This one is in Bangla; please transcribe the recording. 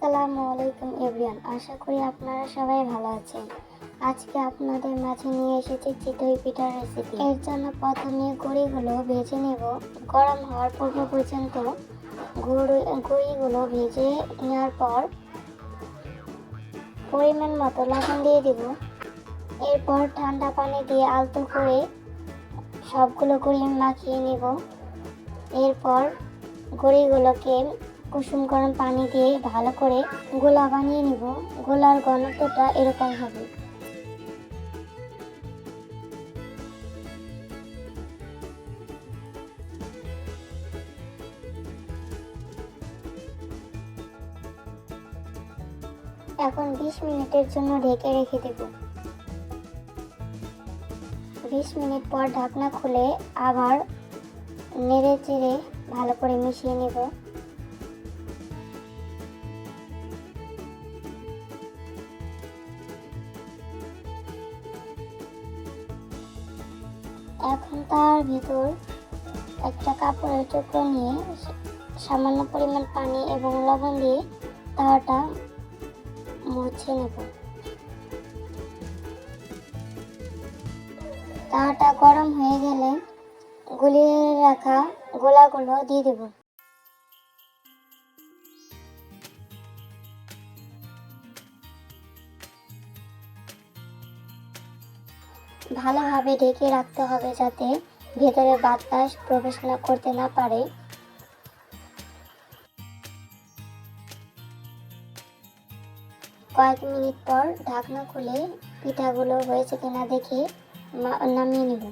আসসালামু আলাইকুম এভরিওয়ান। আশা করি আপনারা সবাই ভালো আছেন। আজকে আপনাদের মাঝে নিয়ে এসেছি চিতই পিঠার রেসিপি এর জন্য প্রথমে গুঁড়িগুলো ভেজে নেব। গরম হওয়ার পূর্ব পর্যন্ত গুঁড়ি, গুঁড়িগুলো ভেজে নেওয়ার পর পরিমাণ মতো লবণ দিয়ে দিব। এরপর ঠান্ডা পানি দিয়ে আলতো করে সবগুলো গুঁড়ি মাখিয়ে নেব। এরপর গুঁড়িগুলোকে কুসুম গরম পানি দিয়ে ভালো করে গোলা বানিয়ে নিব। গোলার ঘনত্বটা এরকম হবে। এখন বিশ মিনিটের জন্য ঢেকে রেখে দেব। বিশ মিনিট পর ঢাকনা খুলে আবার নেড়ে চেড়ে ভালো করে মিশিয়ে নেব। এখন তার ভিতর একটা কাপড়ের টুকরো নিয়ে সামান্য পরিমাণ পানি এবং লবণ দিয়ে তাওয়াটা মুছে নেব। তাওয়াটা গরম হয়ে গেলে গুলিয়ে রাখা গোলাগুলো দিয়ে দেব। ভালোভাবে ঢেকে রাখতে হবে যাতে ভেতরে বাতাস প্রবেশ না করতে না পারে। কয়েক মিনিট পর ঢাকনা খুলে পিঠাগুলো হয়েছে কিনা দেখে নামিয়ে নেব।